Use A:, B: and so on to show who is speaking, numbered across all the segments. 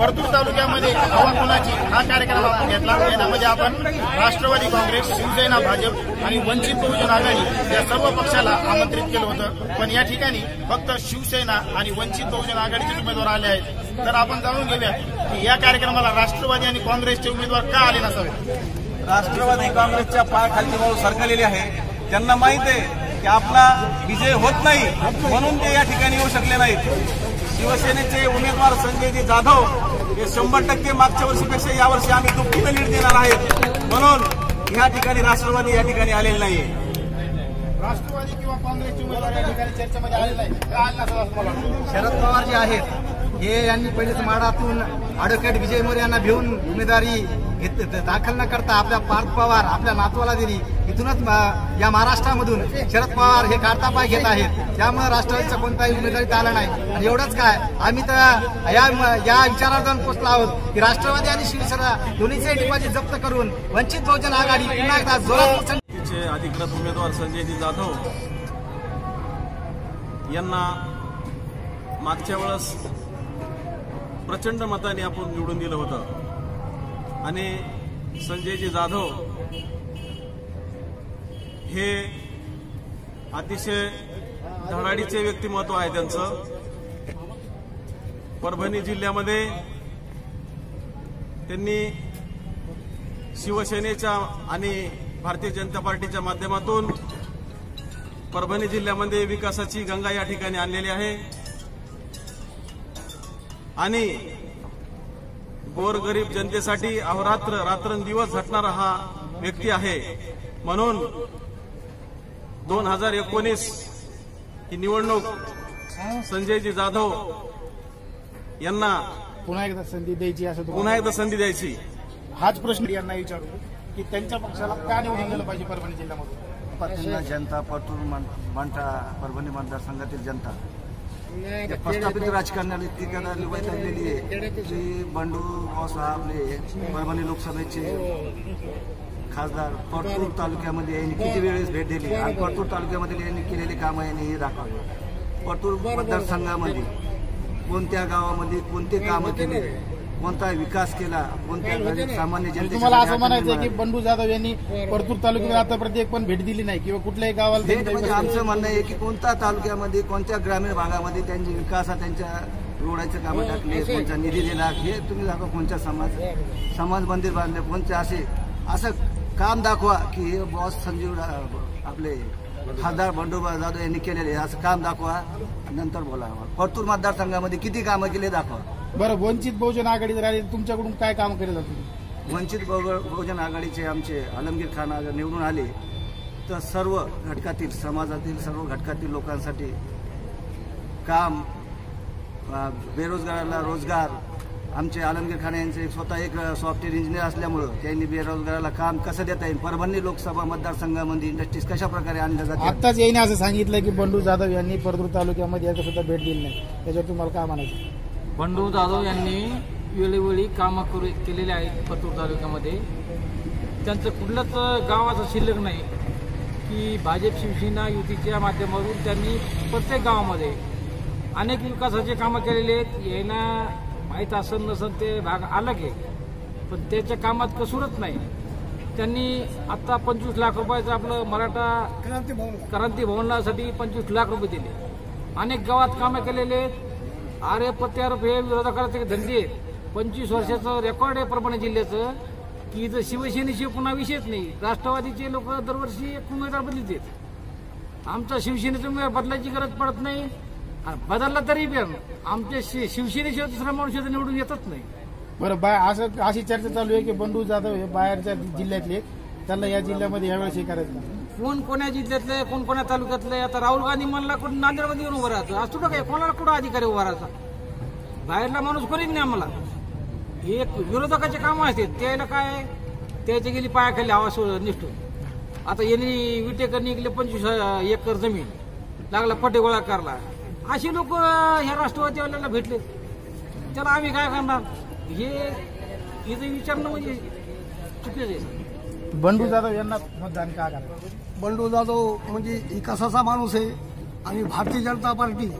A: परतूर तालुक्यामध्ये हवा कोणाची? हा कार्यक्रम आपण घेतला. यामध्ये आपण राष्ट्रवादी काँग्रेस शिवसेना भाजप आणि वंचित बहुजन आघाडी या सर्व पक्षाला आमंत्रित केलं होतं. पण या ठिकाणी फक्त शिवसेना आणि वंचित बहुजन आघाडीचे उमेदवार आले आहेत. तर आपण जाणून घेऊया की या कार्यक्रमाला राष्ट्रवादी आणि काँग्रेसचे उमेदवार का आले नसावे
B: राष्ट्रवादी काँग्रेसच्या पायाखालची भाऊ सरकलेली आहे. त्यांना माहीत आहे की आपला विजय होत नाही म्हणून ते या ठिकाणी येऊ शकले नाहीत. शिवसेनेचे उमेदवार संजयजी जाधव हे शंभर टक्के मागच्या वर्षीपेक्षा यावर्षी आम्ही दुपटीनं लीड देणार आहेत. म्हणून या ठिकाणी राष्ट्रवादी या ठिकाणी आलेले नाहीये.
A: राष्ट्रवादी किंवा काँग्रेसचे उमेदवार या ठिकाणी चर्चेमध्ये आले नाही का आले नसावं असं मला वाटतं
C: शरद पवार जे आहेत हे यांनी पहिलेच माडातून ॲडव्होकेट विजय मोरे यांना घेऊन उमेदवारी घेत- दाखल न करता आपल्या पार्थ पवार आपल्या नातवाला दिली. इथूनच या महाराष्ट्रामधून शरद पवार हे काढता पाय घेत आहेत. त्यामुळे राष्ट्रवादीचा कोणताही उमेदवारी आला नाही. आणि एवढंच काय आम्ही तर या या विचारावर जाऊन आहोत की राष्ट्रवादी आणि शिवसेना दोन्हीचे डिपॉझिट जप्त करून वंचित बहुजन आघाडी पुन्हा एकदा जोरात
B: अधिकृत उमेदवार संजयजी जाधव यांना मागच्या वेळेस प्रचंड मताने आपण निवडून दिलं होतं. आणि संजयजी जाधव हे अतिशय धडाडीचे व्यक्तिमत्व आहे त्यांचं. परभणी जिल्ह्यामध्ये त्यांनी शिवसेनेच्या आणि भारतीय जनता पार्टीच्या माध्यमातून परभणी जिल्ह्यामध्ये विकासाची गंगा या ठिकाणी आणलेली आहे. आणि गोरगरीब जनतेसाठी अहोरात्र रात्रंदिवस झटणारा हा व्यक्ती आहे. म्हणून दोन हजार एकोणीस ही निवडणूक संजयजी जाधव यांना
A: पुन्हा एकदा संधी द्यायची असं
B: पुन्हा एकदा संधी द्यायची.
A: हाच प्रश्न यांना विचारू की त्यांच्या पक्षाला का निवडून दिलं पाहिजे परभणी जिल्ह्यामधून?
C: पत्नीला जनता परतूर मांडा परभणी मतदारसंघातील जनता. या प्रस्थापित राजकारणाला इतकी वैतागलेली आहे की बंडू भाऊसाहेब आपले परभणी लोकसभेचे खासदार परतूर तालुक्यामध्ये यांनी किती वेळेस भेट दिली आणि परतूर तालुक्यामध्ये यांनी केलेली कामं यांनी हे दाखवली. परतूर मतदारसंघामध्ये कोणत्या गावामध्ये कोणते कामं केले कोणता विकास केला कोणत्या सामान्य
A: म्हणजे तुम्हाला असं म्हणायचं की बंडू जाधव यांनी परतूर तालुक्यात आतापर्यंत एक पण भेट दिली नाही किंवा कुठल्याही गावाला
C: हे
A: त्यांनी
C: म्हणजे आमचं म्हणणं आहे की कोणत्या तालुक्यामध्ये कोणत्या ग्रामीण भागामध्ये त्यांची विकास त्यांच्या रोडाचे कामं टाकले कोणता निधी दिला हे तुम्ही दाखवा कोणत्या समाज समाज मंदिर बांधले कोणते असे असं काम दाखवा की हे बॉस संजीव आपले खासदार बंडोबा जाधव यांनी केलेले असं काम दाखवा. नंतर बोला परतूर मतदारसंघामध्ये किती कामं केले दाखवा.
A: बरं वंचित बहुजन आघाडीत राहिले तुमच्याकडून काय काम केलं जातं
C: वंचित बहु- बहुजन आघाडीचे आमचे आलमगीर खान निवडून आले. तर सर्व घटकातील समाजातील सर्व घटकातील लोकांसाठी काम बेरोजगाराला रोजगार आमचे आलमगीर खान यांचे स्वतः एक सॉफ्टवेअर इंजिनियर असल्यामुळं त्यांनी बेरोजगाराला काम कसं देता येईल? परभणी लोकसभा मतदारसंघामध्ये इंडस्ट्रीज कशा प्रकारे आणल्या जातील?
A: आत्ताच याने असं सांगितलं की बंडू जाधव यांनी परतूर तालुक्यामध्ये एकदा सुद्धा भेट दिली नाही. त्याच्यावर तुम्हाला काय म्हणायचं?
D: बंडू जाधव यांनी वेळोवेळी कामं करू केलेली आहेत परतूर तालुक्यामध्ये. त्यांचं कुठलंच गावाचं शिल्लक नाही की भाजप शिवसेना युतीच्या माध्यमातून त्यांनी प्रत्येक गावामध्ये अनेक विकासाचे कामं केलेले आहेत. यांना माहीत असन नसन ते भाग अलग आहे पण त्याच्या कामात कसूरच नाही. त्यांनी आत्ता पंचवीस लाख रुपयाचं आपलं मराठा क्रांती भवनासाठी पंचवीस लाख रुपये दिले. अनेक गावात कामं केलेले आहेत. आरे प्रत्यारोप हे विरोधकाचे धंदे आहेत. पंचवीस वर्षाचं रेकॉर्ड आहे परभणी जिल्ह्याचं. की इथं शिवसेनेशिवाय पुन्हा विषयच नाही. राष्ट्रवादीचे लोक दरवर्षी एक उमेदवार बदलतात आमचा शिवसेनेचा उमेदवार बदलायची गरज पडत नाही. बदलला तरी पण आमच्या शि- शिवसेनेशिवाय दुसरा माणूस निवडून येतच नाही.
A: बरं बाय असं अशी चर्चा चालू आहे की बंडू जाधव हे बाहेरच्या जिल्ह्यातले आहेत. त्यांना या जिल्ह्यामध्ये यावेळेस हे करायचं नाही.
D: कोण कोण्या जिल्ह्यातले कोण कोण्या तालुक्यातले? आता राहुल गांधी म्हणला कुठं नांदेडमध्ये येऊन उभं राहतो आज तुला काय? कोणाला कुठं अधिकारी उभा राहता बाहेरला माणूस कोणीच नाही आम्हाला. हे विरोधकाचे काम असते त्याला काय? त्याची गेली पायाखाली आवाज निष्ठून. आता यांनी विटेकर निघले पंचवीस एकर जमीन. लागला पटे गोळा करला असे लोक ह्या राष्ट्रवादीवाल्याला भेटले. त्याला आम्ही काय करणार? हे इथं विचारणं म्हणजे चुकीचं आहे.
A: बंडू जाधव यांना मतदान का करायचं?
E: बंडू जाधव म्हणजे विकासाचा माणूस आहे आणि भारतीय जनता पार्टी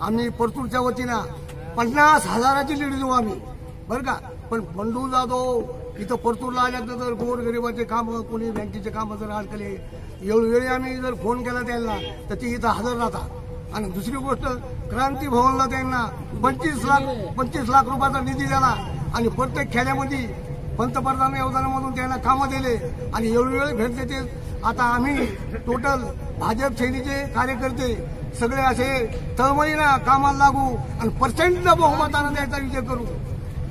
E: आम्ही परतूरच्या वतीनं पन्नास हजाराची लीड देऊ आम्ही. बरं का? पण बंडू जाधव इथं परतूरला आल्यानंतर जर गोरगरिबाचे कामं कोणी बँकेचे कामं जर अडकले वेळोवेळी आम्ही जर फोन केला त्यांना तर ते इथं हजर राहतात. आणि दुसरी गोष्ट क्रांती भवनला त्यांना पंचवीस लाख पंचवीस लाख रुपयाचा निधी दिला आणि प्रत्येक खेड्यामध्ये पंतप्रधान योजनेमधून त्यांना कामं दिले आणि वेळोवेळी भेट देते आता आम्ही टोटल भाजप सेनेचे कार्यकर्ते सगळे असे तळमळीनं कामाला लागू आणि पर्सेंटच्या बहुमतानं द्यायचा विचार करू.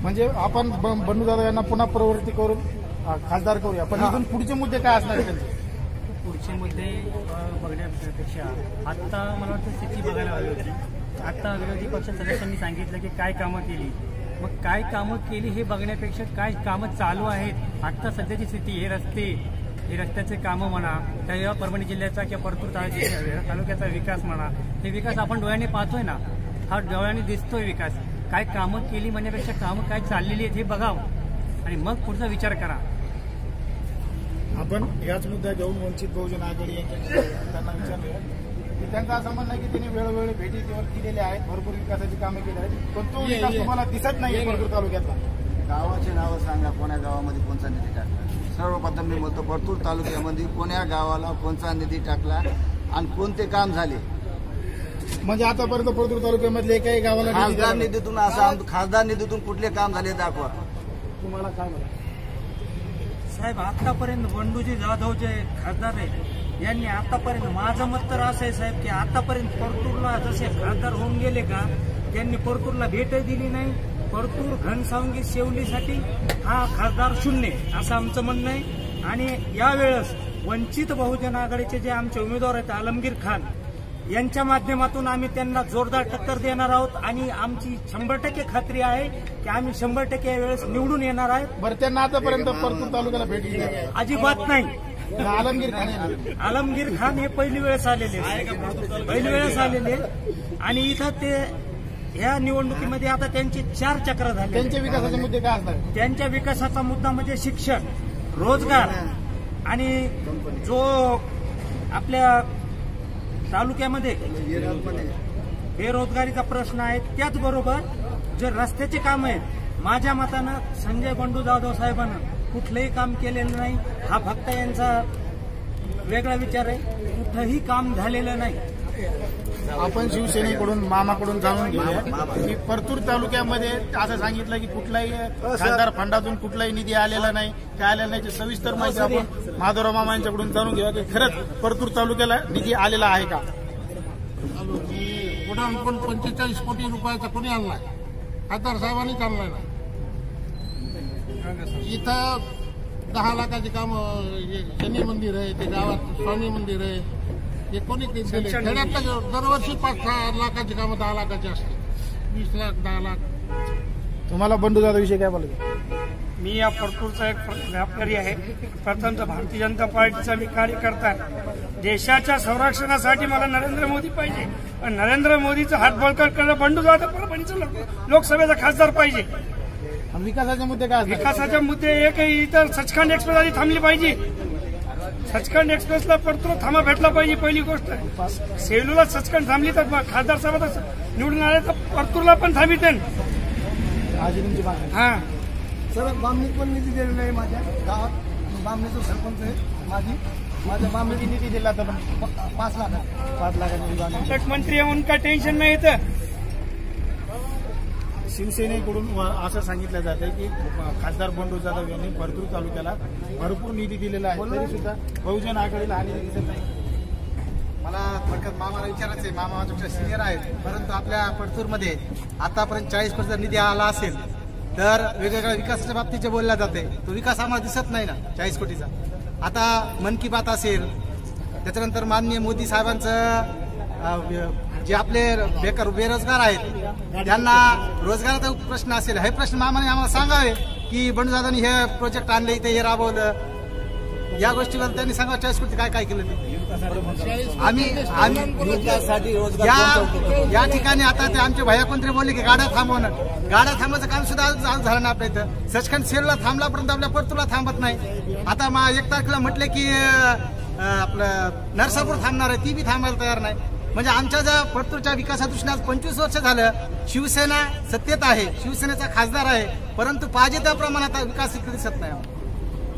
A: म्हणजे आपण ब- बंडू दादा यांना पुन्हा प्रवृत्ती करून खासदार करूया. पण इथून पुढचे मुद्दे काय असणार त्यांचे?
F: पुढचे मुद्दे बघण्यापेक्षा. आत्ता मला वाटतं स्थिती बघायला हवी होती. आत्ता विरोधी पक्ष सदस्यांनी सांगितलं की काय कामं केली. मग काय कामं केली हे बघण्यापेक्षा काय कामं चालू आहेत? आत्ता सध्याची स्थिती हे रस्ते हे रस्त्याचे कामं म्हणा त्या परभणी जिल्ह्याचा किंवा परतूर तालुक्याचा तालुक्याचा विकास म्हणा हे विकास आपण डोळ्याने पाहतोय ना? हा डोळ्याने दिसतोय विकास. काय कामं केली म्हणण्यापेक्षा कामं काय चाललेली आहेत हे बघावं. आणि मग पुढचा विचार करा.
A: आपण याच मुद्दा घेऊन वंचित बहुजन आघाडी यांच्या त्यांना विचारले त्यांचं असं म्हणणं की त्यांनी वेळोवेळी भेटी दिलेल्या आहेत भरपूर विकासाची कामं केली आहेत. पण तो विकास तुम्हाला दिसत नाही परतूर तालुक्यातला.
C: गावाचे नावं सांगा कोण्या गावामध्ये कोणता निधी टाकला? सर्वप्रथम मी म्हणतो परतूर तालुक्यामध्ये कोण्या गावाला कोणता निधी टाकला आणि कोणते काम झाले?
A: म्हणजे आतापर्यंत परतूर तालुक्यामधले काही गावाला
C: खासदार. निधीतून असं खासदार निधीतून कुठले काम झाले दाखवा.
A: तुम्हाला काय म्हणा
F: साहेब आतापर्यंत बंडूजी जाधव जे खासदार आहेत. यांनी आतापर्यंत माझं मत तर असं आहे साहेब की आतापर्यंत परतूरला जसे खासदार होऊन गेले का त्यांनी परतूरला भेटही दिली नाही. परतूर घनसावंगी शेवलीसाठी हा खासदार शून्य असं आमचं म्हणणं आहे. आणि यावेळेस वंचित बहुजन आघाडीचे जे आमचे उमेदवार आहेत आलमगीर खान यांच्या माध्यमातून आम्ही त्यांना जोरदार टक्कर देणार आहोत आणि आमची शंभर टक्के खात्री आहे की आम्ही शंभर टक्के यावेळेस निवडून येणार आहेत
A: बरं त्यांना आतापर्यंत परतूर तालुक्याला भेट दिली आहे.
F: अजिबात नाही
A: आलमगीर खान.
F: आलमगीर खान हे पहिली वेळेस आलेले पहिली वेळेस आलेले आणि इथं ते ह्या निवडणुकीमध्ये आता त्यांची चार चक्र झाले
A: त्यांचे विकासाचे मुद्दे काय असणार आहेत?
F: त्यांच्या विकासाचा मुद्दा म्हणजे शिक्षण रोजगार आणि जो आपल्या तालुक्यामध्ये. बेरोजगारीचा प्रश्न आहे त्याचबरोबर जे रस्त्याचे काम आहेत माझ्या मतानं संजय बंडू जाधव साहेबांना कुठलंही काम केलेलं नाही. हा फक्त यांचा वेगळा विचार आहे. कुठंही काम झालेलं नाही.
A: आपण शिवसेनेकडून मामाकडून जाणून घेऊया. की परतूर तालुक्यामध्ये असं सांगितलं की कुठलाही खासदार फंडातून कुठलाही निधी आलेला नाही. काय आलेला नाही सविस्तर माहिती आपण माधवराव मामा यांच्याकडून जाणून घेऊया की खरंच परतूर तालुक्याला निधी आलेला आहे का?
G: पुन्हा पण पंचेचाळीस कोटी रुपयाचा कोणी आणलाय? खासदार साहेबांनीच आणलाय ना. इथं दहा लाखाचे काम शनी मंदिर आहे ते गावात स्वामी मंदिर आहे. हे कोणी खेड्यातलं दरवर्षी पाच लाखाची कामं दहा लाखाची असते. वीस लाख दहा लाख.
A: तुम्हाला बंडू जाधव विषयी काय बोलायचं?
H: मी या परतूरचा एक व्यापारी आहे. प्रथमतः भारतीय जनता पार्टीचा मी कार्यकर्ता आहे. देशाच्या संरक्षणासाठी मला नरेंद्र मोदी पाहिजे. पण नरेंद्र मोदीचं हात बळकट करणं बंडू जाधव परभणीचा लोक- लोकसभेचा खासदार पाहिजे.
A: आणि विकासाचे मुद्दे काय
H: विकासाचे मुद्दे एक इतर सचखंड एक्सप्रेस आधी थांबली पाहिजे. सचखंड एक्सप्रेसला परतूर थांबा भेटला पाहिजे पहिली गोष्ट सेलूला सचखंड थांबली तर खासदार साहेब निवडून आले तर परतूरला पण थांबित. हा.
E: सर बामणीत पण निधी दिलेला आहे माझ्या. गावात बामणीचं सरपंच आहे माझी माझ्या बामणी
A: निधी दिला तर
E: पाच लाख
A: पाच लाखाची बांधणी
H: मंत्री आहे म्हणून काय टेन्शन नाही येतं
A: शिवसेनेकडून व- असं सांगितलं जात आहे की खासदार बंडू जाधव यांनी परतूर तालुक्याला भरपूर निधी दिलेला आहे. तरी सुद्धा बहुजन आघाडीला हा दिसत नाही.
I: मला थोडक्यात मामाला विचारायचं आहे मामा तुमच्या सिनियर आहेत. परंतु आपल्या पडतूरमध्ये आतापर्यंत चाळीस पर्सेंट निधी आला असेल तर वेगवेगळ्या विकासाच्या बाबतीत जे बोलल्या जाते तो विकास आम्हाला दिसत नाही ना चाळीस कोटीचा. आता मन की बात असेल त्याच्यानंतर माननीय मोदी साहेबांचं जे आपले बेकार बेरोजगार आहेत त्यांना रोजगाराचा प्रश्न असेल हे प्रश्न मामाने आम्हाला सांगावे की बंडूदादांनी हे प्रोजेक्ट आणले इथे हे राबवलं. या गोष्टीवर त्यांनी सांगा चाळीस कोटी काय काय केलं ते? आम्ही आम्ही या या ठिकाणी आता ते आमचे भैया कोणतरी बोलले की गाड्या थांबवणं. गाड्या थांबायचं काम सुद्धा झालं ना आपल्या इथं. सचखंड सेलला थांबला परंतु आपल्या परतूरला थांबत नाही. आता मा एक तारखेला म्हटले की आपलं नरसापूर थांबणार आहे ती बी थांबायला तयार नाही. म्हणजे आमच्या ज्या परतूरच्या विकासादृष्टीने आज पंचवीस वर्ष झालं शिवसेना सत्तेत आहे शिवसेनेचा खासदार आहे परंतु पाहिजे त्या प्रमाणात विकास इकडे दिसत नाही.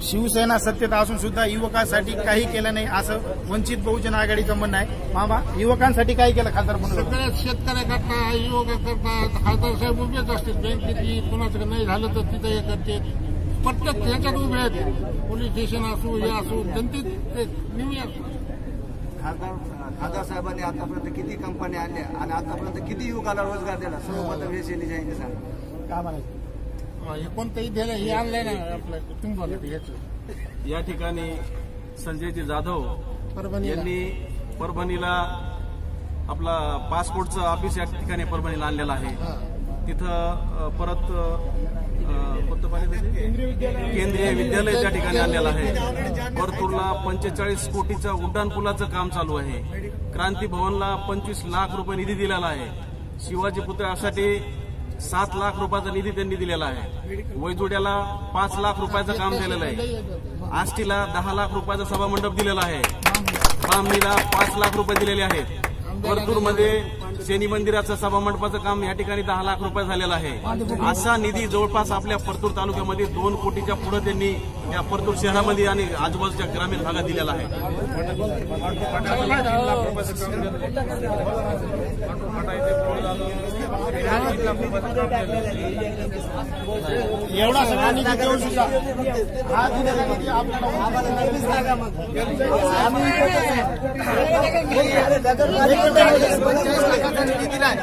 A: शिवसेना सत्तेत असून सुद्धा युवकांसाठी काही केलं नाही असं वंचित बहुजन आघाडीचं म्हणणं आहे. मामा युवकांसाठी काय केलं खासदार म्हणून?
G: शेतकऱ्याकरता युवकाकरता खासदार साहेब उभेच असतील. बँकेची कुणाचं नाही झालं तर तिथं हे करते. प्रत्येक ह्याच्यात उभे आहेत. पोलीस स्टेशन असू हे असू जनतेत ते नेहमी
C: खासदार खासदार साहेबांनी आतापर्यंत किती कंपन्या आणल्या आणि आतापर्यंत किती युवकाला रोजगार दिला? सर्व मत हे यांनी सांगा
A: काय म्हणायचं?
G: हे कोणतंही दिलं हे आणलंय ना आपलं
B: या ठिकाणी संजयजी जाधव. यांनी परभणीला आपला पासपोर्टचं ऑफिस या ठिकाणी परभणीला आणलेलं आहे. तिथं परत? केंद्रीय विद्यालय त्या ठिकाणी आणलेलं आहे. परतूरला पंचेचाळीस कोटीच्या उड्डाणपुलाचं काम चालू आहे. क्रांती भवनला पंचवीस लाख रुपये निधी दिलेला आहे. शिवाजी पुतळ्यासाठी सात लाख रुपयाचा निधी त्यांनी दिलेला आहे. वैजोड्याला पाच लाख रुपयाचं काम दिलेलं आहे. आष्टीला दहा लाख रुपयाचा सभामंडप दिलेला आहे. बामणीला पाच लाख रुपये दिलेले आहेत. परतूरमध्ये शनी मंदिराचं सभामंडपाचं काम या ठिकाणी दहा लाख रुपये झालेलं आहे. असा निधी जवळपास आपल्या परतूर तालुक्यामध्ये दोन कोटीच्या पुढे त्यांनी या परतूर शहरामध्ये आणि आजूबाजूच्या ग्रामीण भागात दिलेला आहे.
A: एवढा सगळा निधी देऊन सुद्धा हा दिलेला निधी आपल्याला
I: पंचेचाळीस लाखाचा निधी दिलाय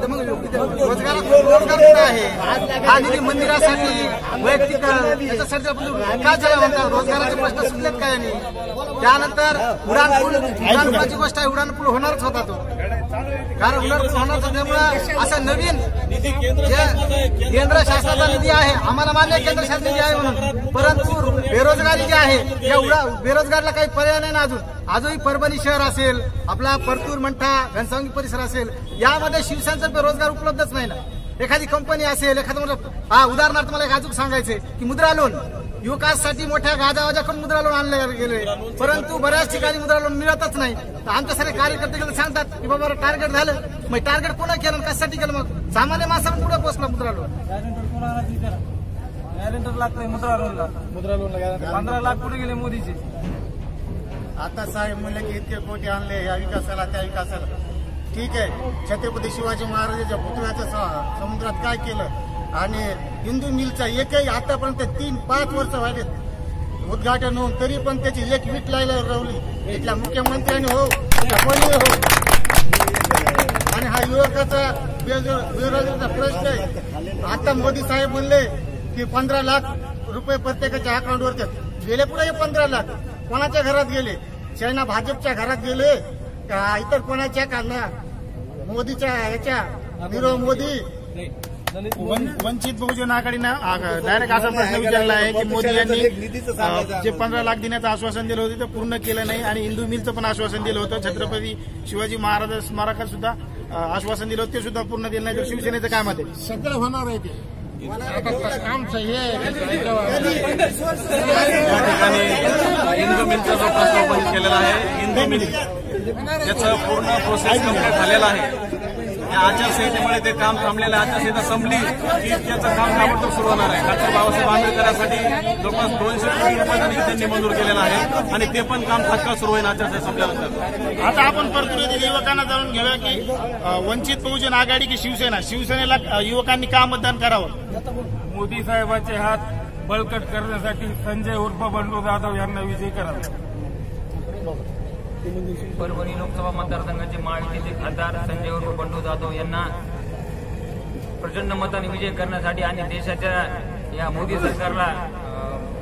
I: तर मग रोजगार रोजगार कुठे आहे हा निधी मंदिरासाठी वैयक्तिक आपण काय झाला म्हणतात रोजगाराचे प्रश्न सुटलेत काय नाही त्यानंतर उडान पूल उडान पुलाची गोष्ट आहे उडान पूल होणारच होता तो. कारण पूल होणार त्यामुळे असं नवीन केंद्र शासनाचा निधी आहे आम्हाला मान्य केंद्र शासन निधी आहे म्हणून. परंतु बेरोजगारी जी आहे या उडा बेरोजगारला काही पर्याय नाही ना अजून. आजही परभणी शहर असेल आपला परतूर मंठा घनसावंगी परिसर असेल यामध्ये शिवसेनेचा बेरोजगार उपलब्धच नाही ना. एखादी कंपनी असेल एखादं हा उदाहरणार्थ मला एक अजून सांगायचे की मुद्रा लोन युवकांसाठी मोठ्या गाजावाजा करून मुद्रा लोन आणले गेले. परंतु बऱ्याच ठिकाणी मुद्रा लोन मिळतच नाही. तर आमच्या सारे कार्यकर्ते गेले सांगतात की बाबा टार्गेट झालं. मग टार्गेट कोणा केलं कशासाठी केलं मग? सामान्य माणसाला पुढे पोहोचला मुद्रा लोन
F: गॅरेंटर लागतंय मुद्रा लोनला मुद्रा लोनला पंधरा लाख कुठे गेले मोदीचे?
A: आता साहेब म्हणले की इतके कोटी आणले या विकासाला त्या विकासाला. ठीक आहे. छत्रपती शिवाजी महाराजांच्या पुतळ्याच्या समुद्रात काय केलं? आणि हिंदू मिलचा एकही आतापर्यंत तीन पाच वर्ष व्हायलेत. उद्घाटन होऊन तरी पण त्याची एक वीट लायला रावली. इथल्या मुख्यमंत्र्यांनी हो त्या कोणी हो. आणि हा युवकाचा बेरोजगारीचा प्रश्न आहे. आता मोदी साहेब म्हणले की पंधरा लाख रुपये प्रत्येकाच्या अकाउंटवर गेले पुढे पंधरा लाख. कोणाच्या घरात गेले? चायना भाजपच्या घरात गेले? का इतर कोणाच्या? का ना? मोदीच्या ह्याच्या? नीरव मोदी? वंचित बहुजन आघाडीनं डायरेक्ट असा प्रश्न विचारला आहे की मोदी यांनी जे पंधरा लाख देण्याचं आश्वासन दिलं होतं ते पूर्ण केलं नाही आणि हिंदू मिलचं पण आश्वासन दिलं होतं. छत्रपती शिवाजी महाराज स्मारकात सुद्धा आश्वासन दिलं होतं ते सुद्धा पूर्ण दिलं नाही. तर शिवसेनेचं काय मत आहे?
G: सगळं होणार आहे ते. आता कामचं हे
B: इंदू मिलचा जो आपण केलेला आहे इंदू मिल याचं पूर्ण प्रोसेस कंप्लीट झालेलं आहे. या आचारसंहितेमुळे ते काम थांबलेलं आहे. आचारसंहिता संपली की त्याचं काम ताबडतोब सुरू होणार आहे. डॉक्टर बाबासाहेब आंबेडकरांसाठी जवळपास दोनशे कोटी रुपयाचा निधी त्यांनी मंजूर केलेला आहे आणि ते पण काम तात्काळ सुरू होईल आचारसंहिता संपल्यानंतर.
A: आता आपण येथील युवकांना जाणून घेऊया की वंचित बहुजन आघाडी की शिवसेना? शिवसेनेला युवकांनी का मतदान करावं?
H: मोदी साहेबांचे हात बळकट करण्यासाठी संजय उर्फ बंडू जाधव यांना विजयी करावा.
J: परभणी लोकसभा मतदारसंघाचे महायुतीचे खासदार संजय उर्फ बंडू जाधव यांना प्रचंड मताने विजय करण्यासाठी आणि देशाच्या या मोदी सरकारला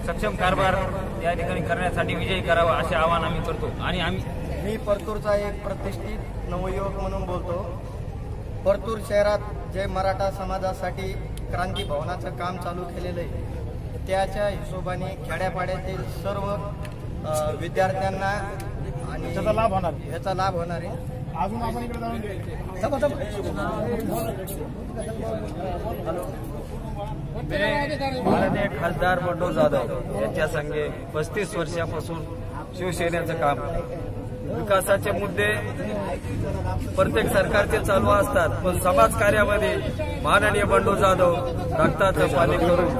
J: सक्षम कारभार या ठिकाणी करण्यासाठी विजयी करावा असे आवाहन आम्ही करतो. आणि आम्ही
K: मी परतूरचा एक प्रतिष्ठित नवयुवक म्हणून बोलतो. परतूर शहरात जे मराठा समाजासाठी क्रांती भवनाचं काम चालू केलेलं आहे त्याच्या हिशोबाने खेड्यापाड्यातील सर्व विद्यार्थ्यांना आणि
A: त्याचा लाभ होणार.
K: याचा लाभ होणार आहे
A: अजून आपण इकडे जाऊन.
L: माननीय खासदार बंडू जाधव यांच्या संगे पस्तीस वर्षापासून शिवसेनेचं काम विकासाचे मुद्दे प्रत्येक सरकारचे चालू असतात पण समाज कार्यामध्ये माननीय बंडू जाधव रक्ताचं पाणी करून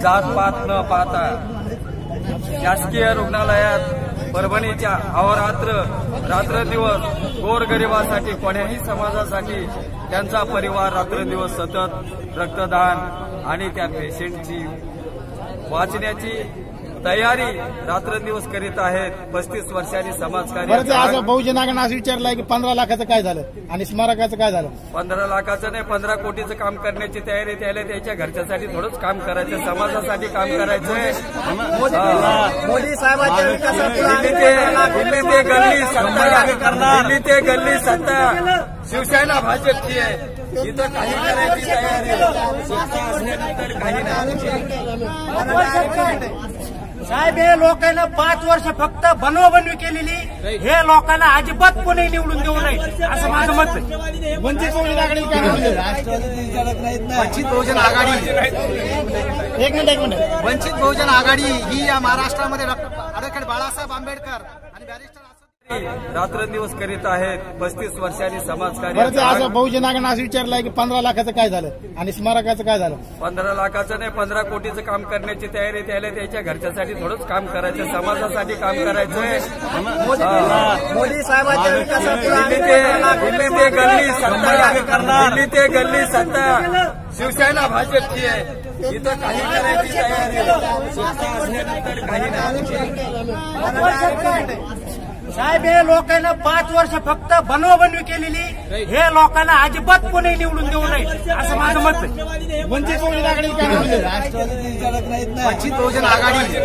L: जात पात न पाहता शासकीय रुग्णालयात परभणीच्या अहोरात्र रात्रदिवस गोरगरिबासाठी कोण्याही समाजासाठी त्यांचा परिवार रात्रदिवस सतत रक्तदान आणि त्या पेशंटची वाचण्याची तयारी रात्रदिवस करीत आहेत. पस्तीस वर्षांनी समाजकार्य
A: असं बहुजन आघाडीनं असं विचारलंय की पंधरा लाखाचं काय झालं? आणि स्मारकाचं काय झालं?
L: पंधरा लाखाचं नाही पंधरा कोटीचं काम करण्याची तयारी त्याला त्याच्या घरच्यासाठी थोडंच काम करायचं समाजासाठी काम
K: मोदी साहेबांच्या
L: दिल्ली ते गल्ली सत्ता दिल्ली ते गल्ली सत्ता. शिवसेना भाजपची आहे. इथं काही करायची तयारी काही नाही.
F: साहेब हे लोकांना पाच वर्ष फक्त बनवाबनवी केलेली. हे लोकांना अजिबात कोणी निवडून देऊ नये असं माझं मत आहे.
A: वंचित बहुजन आघाडी काय म्हणते?
I: वंचित बहुजन आघाडी.
A: एक मिनिट एक मिनिट.
I: वंचित बहुजन आघाडी ही या महाराष्ट्रामध्ये डॉक्टर बाळासाहेब आंबेडकर आणि बॅरिस्टर
L: रात्रदिवस करीत आहेत पस्तीस वर्षांनी समाजकार्य
A: ते असं बहुजन आघाडीनं असं विचारलंय की पंधरा लाखाचं काय झालं? आणि स्मारकाचं काय झालं?
L: पंधरा लाखाचं नाही पंधरा कोटीचं काम करण्याची तयारी त्याला त्याच्या घरच्यासाठी थोडंच काम करायचं समाजासाठी काम
K: मोदी साहेबांच्या
L: दिल्ली ते गल्ली सत्ता. दिल्ली ते गल्ली सत्ता. शिवसेना भाजपची आहे. इथं काही करायची तयारी आहे. सत्ता असल्यानंतर काही नाही
F: साहेब हे लोकांना पाच वर्ष फक्त बनवाबनवी केलेली. हे लोकांना अजिबात कोणी निवडून देऊ नये असं माझं मत आहे.
A: वंचित बहुजन आघाडी?
I: वंचित बहुजन आघाडी.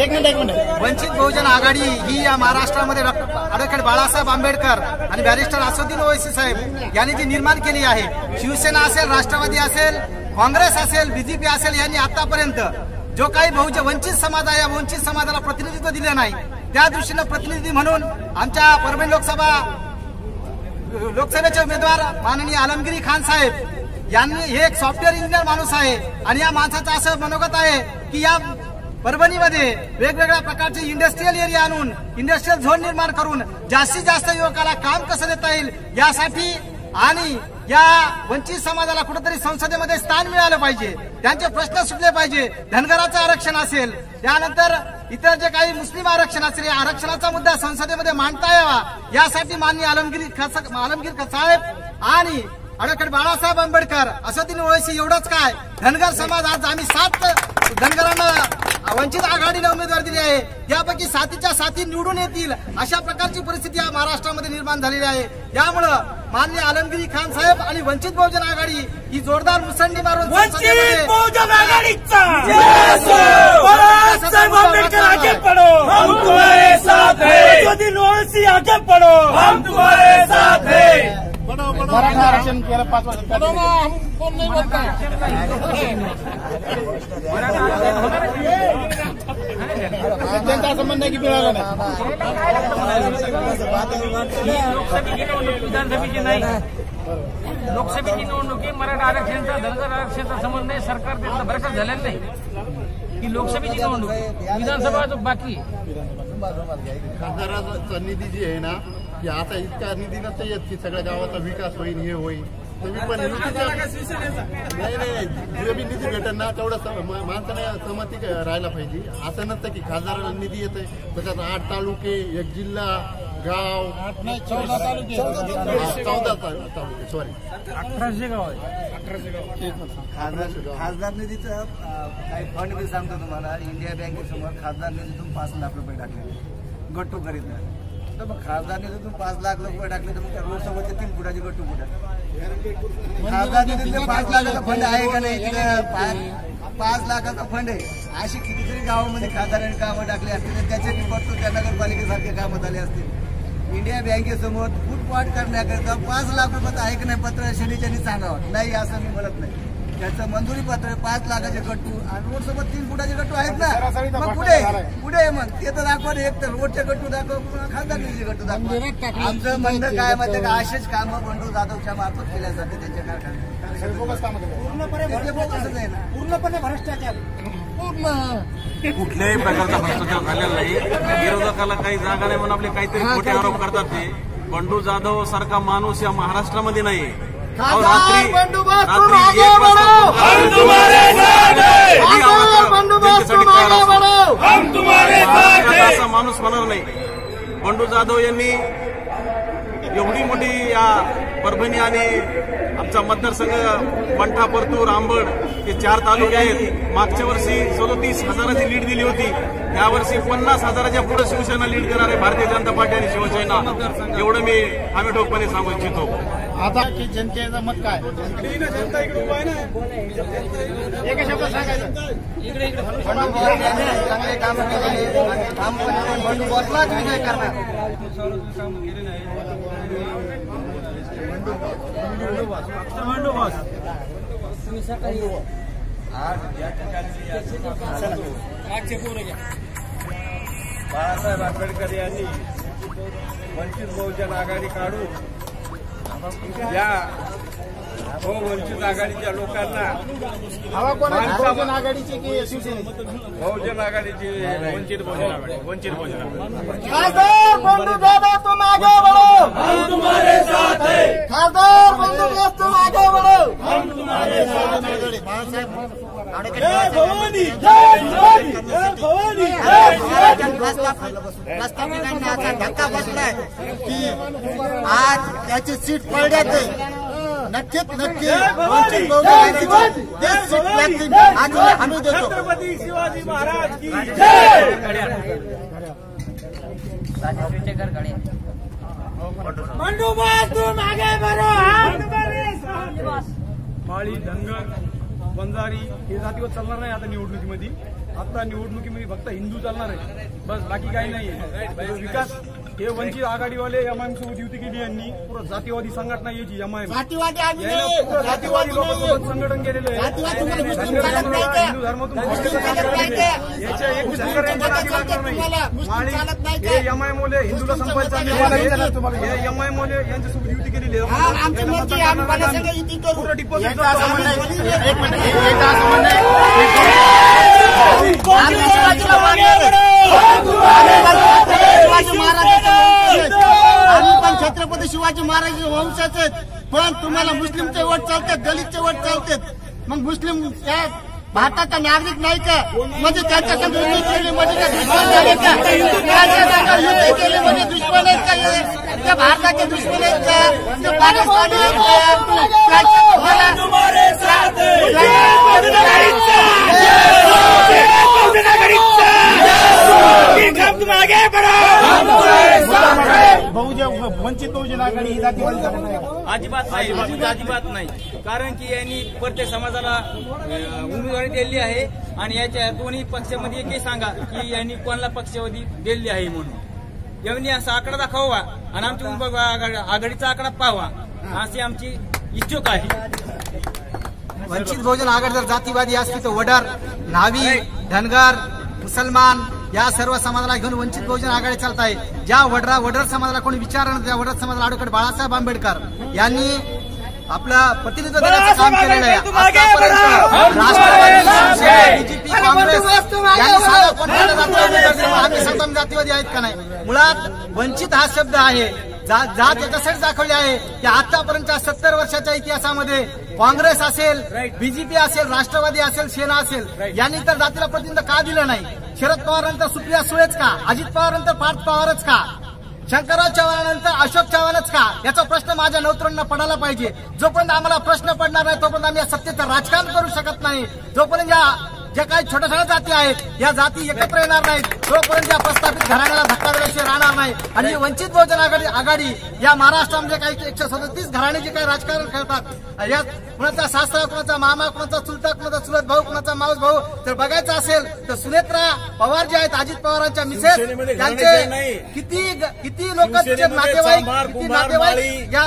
A: एक मिनिट एक मिनिट.
I: वंचित बहुजन आघाडी ही या महाराष्ट्रामध्ये डॉक्टर ॲडव्होकेट बाळासाहेब आंबेडकर आणि बॅरिस्टर असुद्दीन ओवैसी साहेब यांनी जी निर्माण केली आहे. शिवसेना असेल राष्ट्रवादी असेल काँग्रेस असेल बीजेपी असेल यांनी आतापर्यंत जो काही बहुजन वंचित समाज आहे या वंचित समाजाला प्रतिनिधित्व दिलं नाही. त्या दृष्टीनं प्रतिनिधी म्हणून आमच्या परभणी लोकसभा लोकसभेचे उमेदवार माननीय आलमगिरी खान साहेब यांनी हे एक सॉफ्टवेअर इंजिनियर माणूस आहे आणि या माणसाचं असं मनोगत आहे की या परभणीमध्ये वेगवेगळ्या प्रकारचे इंडस्ट्रीयल एरिया आणून इंडस्ट्रीयल झोन निर्माण करून जास्तीत जास्त युवकाला काम कसं देता येईल यासाठी आणि या वंचित समाजाला कुठेतरी संसदेमध्ये स्थान मिळालं पाहिजे. त्यांचे प्रश्न सुटले पाहिजे. धनगराचं आरक्षण असेल. त्यानंतर इतर जे काही मुस्लिम आरक्षण असेल या आरक्षणाचा मुद्दा संसदेमध्ये मांडता यावा. यासाठी माननीय आलमगिरी आलमगीर साहेब आणि ॲडव्होकेट बाळासाहेब आंबेडकर असं तिने ओळशी एवढंच काय? धनगर समाज आज आम्ही सात धनगरांना वंचित आघाडीने उमेदवार दिले आहे. यापैकी साथीच्या साथी निवडून येतील. अशा प्रकारची परिस्थिती या महाराष्ट्रामध्ये निर्माण झालेली आहे. यामुळं माननीय आलमगिरी खान साहेब आणि वंचित बहुजन आघाडी ही जोरदार मुसंडी मारून
F: आगे पडो!
A: मराठा आरक्षण केलं पाच वर्ष
G: बड़ो ना हम कौन नहीं बोलता
A: त्यांचं असं म्हणणं आहे की मिळालं नाही
D: लोकसभेची निवडणूक विधानसभेची नाही लोकसभेची निवडणूक ही मराठा आरक्षणाचा धनगर आरक्षणाचा संबंध नाही सरकार त्याचा भरकत झालेला नाही ही लोकसभेची निवडणूक. विधानसभा बाकी आहे.
G: खासदाराचा निधी जी आहे ना की आता इतका निधी नसतं येत की सगळ्या गावाचा विकास होईल हे होईल तुम्ही पण नाही नाही जे बी निधी भेटेल ना तेवढं माणसाने सहमती राहायला पाहिजे. असं नसतं की खासदाराला निधी येते त्याच्यात आठ तालुके एक जिल्हा गाव. नाही चौदा तालुके. चौदा तालु- तालुके सॉरी
D: अठराशे गाव आहे
C: खासदार खासदार निधीचं काही फंड मी सांगतो तुम्हाला. इंडिया बँकेसमोर खासदार निधीतून पाच लाख रुपये टाकले गट्टू करीत तर मग पाच लाख रुपये टाकले तर मग त्या रोड सोबतचे तीन फुटाचे गट्टू कुठे खासदार निधीतले पाच लाखाचा फंड आहे का नाही तिथं? पा- पाच लाखाचा फंड आहे. अशी कितीतरी गावामध्ये खासदारांनी कामं टाकली असतील तर त्याचे निपटतो त्या नगरपालिकेसारखे कामं झाले असतील. इंडिया बँकेसमोर फूटपाथ करण्याकरता पाच लाख रुपयाचं आहे का नाही पत्र शनीच्यांनी सांगावं. नाही असं मी म्हणत नाही.
M: त्याचं मंजुरी पत्र पाच लाखाचे गट्टू आणि रोड सोबत तीन फुटाचे गट्टू आहेत ना? मग पुढे पुढे आहे मग. ते तर दाखवा एक तर रोडचे गट्टू दाखव पुन्हा खासदारकीचे गट्टू दाखवा. आमचं म्हणणं काय माहिती का? असेच कामं बंडू जाधवच्या मार्फत केल्या जाते त्यांच्या कारखान्यात. ना.
J: पूर्णपणे भ्रष्टाचार.
B: कुठल्याही प्रकारचा भ्रष्टाचार झालेला नाही. विरोधकाला काही जागा नाही म्हणून आपले काहीतरी खोटे आरोप करतात ते. बंडू जाधव सारखा माणूस या महाराष्ट्रामध्ये नाही रात्री रात्री एक वाजता असा माणूस होणार नाही. बंडू जाधव यांनी एवढी मोठी या परभणी आणि आमचा मतदारसंघ मंठा परतूर आंबड हे चार तालुके आहेत. मागच्या वर्षी सदोतीस हजाराची लीड दिली होती. यावर्षी पन्नास हजाराच्या पुढे शिवसेना लीड देणार आहे भारतीय जनता पार्टी आणि शिवसेना. एवढं मी आम्ही ठोकपणे सांगू इच्छितो.
A: आता की जनतेचं मत काय?
C: बोस यांनी चांगले काम बंडू बोसलाच विजय करणार
N: बाळासाहेब आंबेडकर यांनी वंचित बहुजन आघाडी काढून या हो वंचित आघाडीच्या लोकांना
A: आघाडीची की
N: बहुजन आघाडीची वंचित बहुजन आघाडी. वंचित बहुजन आघाडी.
A: खासदार बंडू जाधव तुम आगे बढ़ो हम तुम्हारे साथ हैं। खासदार बंडू बोस तुम आगे बढ़ो हम तुम्हारे साथ हैं।
C: प्रस्थापितांना धक्का बसलाय की आज त्याची सीट पडल्यात. नक्कीच नक्की वंचित बहुजन आणि आम्ही देतो.
N: छत्रपती शिवाजी महाराज
J: बोस साथ हैं.
N: माळी धनगर. वंजारी हे जातीवर चालणार नाही आता निवडणुकीमध्ये. आता निवडणुकीमध्ये फक्त हिंदू चालणार आहे. बस बाकी काही नाही आहे विकास हे वंचित आघाडीवाले एमआयएम सोबत युती केली यांनी पुरं जातीवादी संघटना यायची एमआयएम
C: जातीवादी आम्ही
N: यायला
C: नाही.
N: पुरं जातीवादी लोकांसोबत संघटन केलेलं आहे
C: जातीवादी तुम्हाला मुस्लिम
N: धनगर
C: चालत नाही
N: समाजाला
C: का?
N: हिंदू धर्मातून
C: मुस्लिम चालत नाही. का?
N: याच्या एक
C: मुस्लिम
N: धनगर यांच्या
C: चालत
N: नादी लागणार
C: नाही
N: नाही
C: तुम्हाला? मुस्लिम
N: माळी
C: चालत नाही का?
N: हे हिंदूला संपायचं. हे यांच्यासोबत युती केलेली आहे
C: हा, आमची
N: यांना
C: मर्जी
N: मतदान
C: आम्ही
N: करणार
C: कोणासंग
N: नाही.
C: युती करू.
N: पुरं डिपॉझिट
A: याचं आहे एक मिनिट हे- याचं आहे
C: आम्ही. शिवाजी महाराजांचे आहेत. आम्ही पण छत्रपती शिवाजी महाराजांचे वंशज आहेत. पण तुम्हाला मुस्लिमचे वोट चालतात दलितचे वोट चालतात. मग मुस्लिम भारताचा नागरिक नाही का? म्हणजे त्यांच्या केली म्हणजे दुश्मन झाले का? युती केली म्हणजे दुश्मन आहेत का? ते भारताचे दुश्मन आहेत का? ते पाकिस्तानी आहेत का?
A: वंचित बहुजन आघाडी ही जातीवादी.
O: अजिबात नाही अजिबात नाही. कारण की यांनी प्रत्येक समाजाला उमेदवारी दिली आहे आणि याच्या दोन्ही पक्षामध्ये एकही सांगा की यांनी कोणाला पक्षावधी दिली आहे म्हणून. यांनी असा आकडा दाखवा आणि आमची आघाडीचा आकडा पाहावा. अशी आमची इच्छुक आहे.
I: वंचित बहुजन आघाडी जर जातीवादी असती तर वडार न्हावी धनगर मुसलमान या सर्व समाजाला घेऊन वंचित बहुजन आघाडी चालत आहे ज्या वडरा वडर समाजाला कोणी विचारणार त्या वडर समाजाला अडवकडे बाळासाहेब आंबेडकर यांनी आपलं प्रतिनिधित्व देण्याचं काम केलेलं आहे. आतापर्यंत राष्ट्रवादी बीजेपी काँग्रेस यांनी सांगा कोणत्या जातीवादी? आम्ही आहेत का नाही? मुळात वंचित हा शब्द आहे. जात याच्यासाठी दाखवली आहे की आतापर्यंतच्या सत्तर वर्षाच्या इतिहासामध्ये काँग्रेस असेल बीजेपी असेल राष्ट्रवादी असेल सेना असेल यांनी तर जातीला प्रतिनिधित्व का दिलं नाही? शरद पवारांनंतर सुप्रिया सुळेच का? अजित पवारांनंतर पार्थ पवारच का? शंकरराव चव्हाणानंतर अशोक चव्हाणच का? याचा प्रश्न माझ्या नवतरांना पडायला पाहिजे. जोपर्यंत आम्हाला प्रश्न पडणार नाही तोपर्यंत आम्ही या सत्तेचं राजकारण करू शकत नाही. जोपर्यंत या ज्या काही छोट्या छोट्या जाती आहेत या जाती एकत्र येणार नाहीत. जोपर्यंत या प्रस्थापित घराण्याला धक्का दिल्याशिवाय राहणार नाही. आणि वंचित बहुजन आघाडी आघाडी या महाराष्ट्रामध्ये काही एकशे सदतीस घराणे जे काही राजकारण खेळतात यात कुणाचा सासरा कुणाचा मामा कुणाचा चुलता कुणाचा चुलत भाऊ कुणाचा मावस भाऊ तर बघायचं असेल तर सुनेत्रा पवार जे आहेत अजित पवारांच्या मिसेस त्यांचे. किती किती लोक नातेवाईक किती नातेवाईक या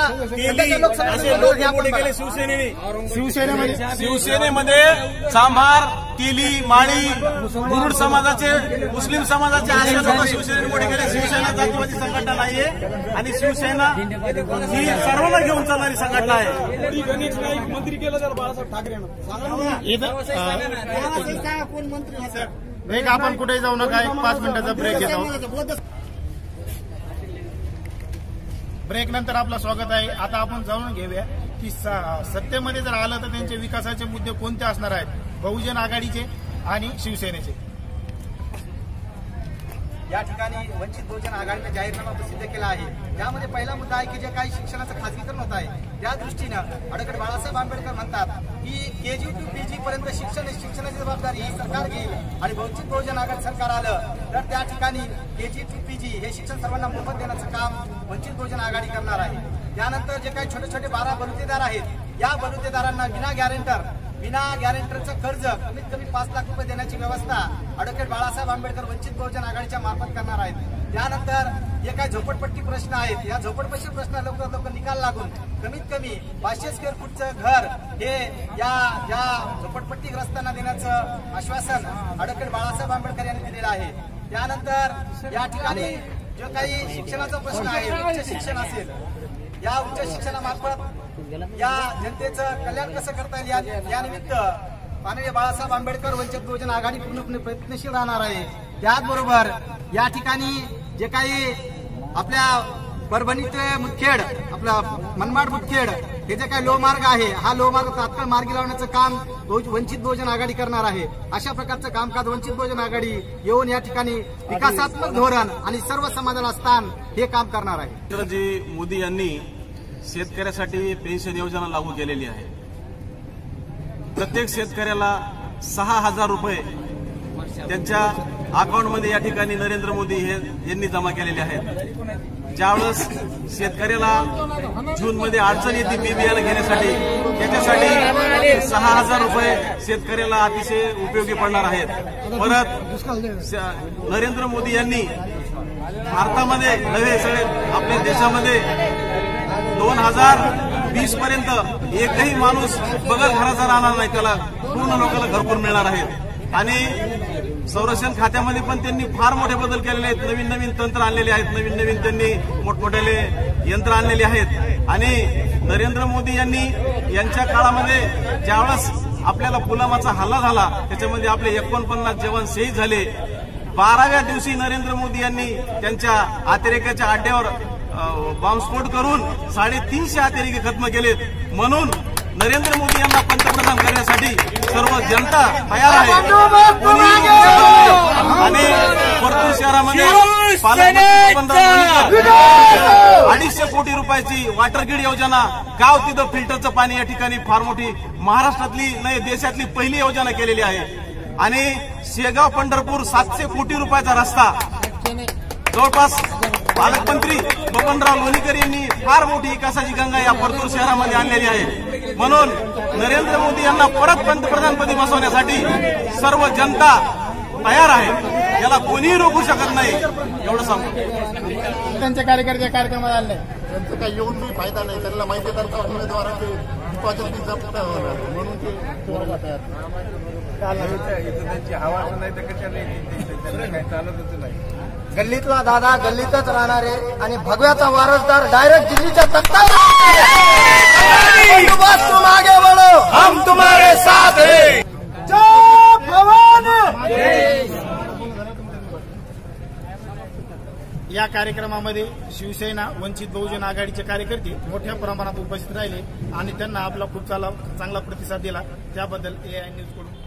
A: शिवसेनेमध्ये.
B: शिवसेनेमध्ये चांभार तेली माळी मुरुड समाजाचे मुस्लिम समाजाचे लोक? शिवसेनेने मोठे केले. शिवसेना जातीवादी संघटना नाहीये. आणि शिवसेना ही सर्वांना घेऊन चालणारी संघटना आहे.
L: गणेश नाईक मंत्री केलं तर बाळासाहेब ठाकरे
A: एक आपण कुठे जाऊ नका. एक पाच मिनिटाचा ब्रेक घेतो. ब्रेक नंतर आपलं स्वागत आहे. आता आपण जाणून घेऊया. की स- सत्तेमध्ये जर आलं तर त्यांचे विकासाचे मुद्दे कोणते असणार आहेत? बहुजन आघाडीचे आणि शिवसेनेचे.
I: या ठिकाणी वंचित बहुजन आघाडीने जाहीरनामा प्रसिद्ध केला आहे. यामध्ये पहिला मुद्दा आहे की जे काही शिक्षणाचं खासगीकरण होत आहे त्या दृष्टीनं अडकड बाळासाहेब आंबेडकर म्हणतात की केजी टू पीजी पर्यंत शिक्षण शिक्षणाची जबाबदारी ही सरकार घेईल आणि वंचित बहुजन आघाडी सरकार आलं तर त्या ठिकाणी केजी टू पीजी हे शिक्षण सर्वांना मोफत देण्याचं काम वंचित बहुजन आघाडी करणार आहे. त्यानंतर जे काही छोटे छोटे बारा बलुतेदार आहेत या बलुतेदारांना विना गॅरेंटर विना गॅरेंटरचं कर्ज कमीत कमी पाच लाख रुपये देण्याची व्यवस्था अॅडव्होकेट बाळासाहेब आंबेडकर वंचित बहुजन आघाडीच्या मार्फत करणार आहेत. त्यानंतर जे काही झोपडपट्टी प्रश्न आहेत या झोपडपट्टी प्रश्न लवकर लवकर निकाल लागून कमीत कमी पाचशे स्क्वेअर फूटचं घर हे या या झोपडपट्टीग्रस्तांना देण्याचं आश्वासन अॅडव्होकेट बाळासाहेब आंबेडकर यांनी दिलेलं आहे. त्यानंतर या ठिकाणी जो काही शिक्षणाचा प्रश्न आहे उच्च शिक्षण असेल या उच्च शिक्षणामार्फत या जनतेचं कल्याण कसं करता येईल या- माननीय बाळासाहेब आंबेडकर वंचित बहुजन आघाडी पूर्णपणे प्रयत्नशील राहणार आहे. त्याचबरोबर या ठिकाणी जे काही आपल्या परभणी ते मुदखेड आपला मनमाड मुदखेड हे जे काही लोहमार्ग आहे हा लोहमार्ग तात्काळ मार्गी लावण्याचं काम वंचित बहुजन आघाडी करणार आहे. अशा प्रकारचं कामकाज वंचित बहुजन आघाडी येऊन या ठिकाणी विकासात्मक धोरण आणि सर्व समाजाला स्थान हे काम करणार आहे.
B: जी मोदी यांनी शेतकऱ्यासाठी पेन्शन योजना लागू केलेली आहे. प्रत्येक शेतकऱ्याला सहा हजार रुपये त्यांच्या अकाउंटमध्ये या ठिकाणी नरेंद्र मोदी हे यांनी जमा केलेले आहेत. ज्यावेळेस शेतकऱ्याला जूनमध्ये अडचण येते बी बियाणं घेण्यासाठी त्याच्यासाठी सहा हजार रुपये शेतकऱ्याला अतिशय उपयोगी पडणार आहेत. परत श- नरेंद्र मोदी यांनी भारतामध्ये नव्हे सगळे आपल्या देशामध्ये दोन हजार वीस पर्यंत एकही माणूस बगल घराचा राहणार नाही. त्याला पूर्ण लोकांना घरपूर मिळणार आहेत आणि संरक्षण खात्यामध्ये पण त्यांनी फार मोठे बदल केलेले आहेत. नवीन नवीन तंत्र आणलेले आहेत. नवीन नवीन त्यांनी मोठमोठ्याले यंत्र आणलेले आहेत. आणि नरेंद्र मोदी यांनी यांच्या काळामध्ये ज्यावेळेस आपल्याला पुलवामाचा हल्ला झाला त्याच्यामध्ये आपले एकोणपन्नास जवान शहीद झाले. बाराव्या दिवशी नरेंद्र मोदी यांनी त्यांच्या अतिरेकाच्या अड्ड्यावर बॉम्बस्फोट करून साडेतीनशे अतिरेकी खत्म केलेत. म्हणून नरेंद्र मोदी यांना पंतप्रधान करण्यासाठी सर्व जनता तयार आहे. आणि परतूर शहरामध्ये अडीचशे कोटी रुपयाची वॉटर ग्रीड योजना गाव तिथं फिल्टरचं पाणी या ठिकाणी फार मोठी महाराष्ट्रातली नाही देशातली पहिली योजना केलेली आहे. आणि शेगाव पंढरपूर सातशे कोटी रुपयाचा रस्ता. जवळपास पालकमंत्री बबनराव लोणीकर यांनी फार मोठी विकासाची गंगा या परतूर शहरामध्ये आणलेली आहे. म्हणून नरेंद्र मोदी यांना परत पंतप्रधानपदी बसवण्यासाठी सर्व जनता तयार आहे. याला कोणीही रोखू शकत नाही. एवढं सांगतो.
A: त्यांचे कार्यकर्ते कार्यक्रमात आले.
G: त्यांचं काही येऊन बी फायदा नाही. त्यांना माहिती उमेदवाराचे बी जप्त होणार म्हणून ते
L: त्यांची हवा नाही तर कशाला काही चालतच नाही.
K: गल्लीतला दादा गल्लीतच राहणारे आणि भगव्याचा वारसदार डायरेक्ट दिल्लीच्या तुम आगे बढ़ो
B: हम तुम्हारे साथ हैं।
A: या कार्यक्रमामध्ये शिवसेना वंचित बहुजन आघाडीचे कार्यकर्ते मोठ्या प्रमाणात उपस्थित राहिले आणि त्यांना आपला खूप चांगला प्रतिसाद दिला. त्याबद्दल एआय न्यूजकडून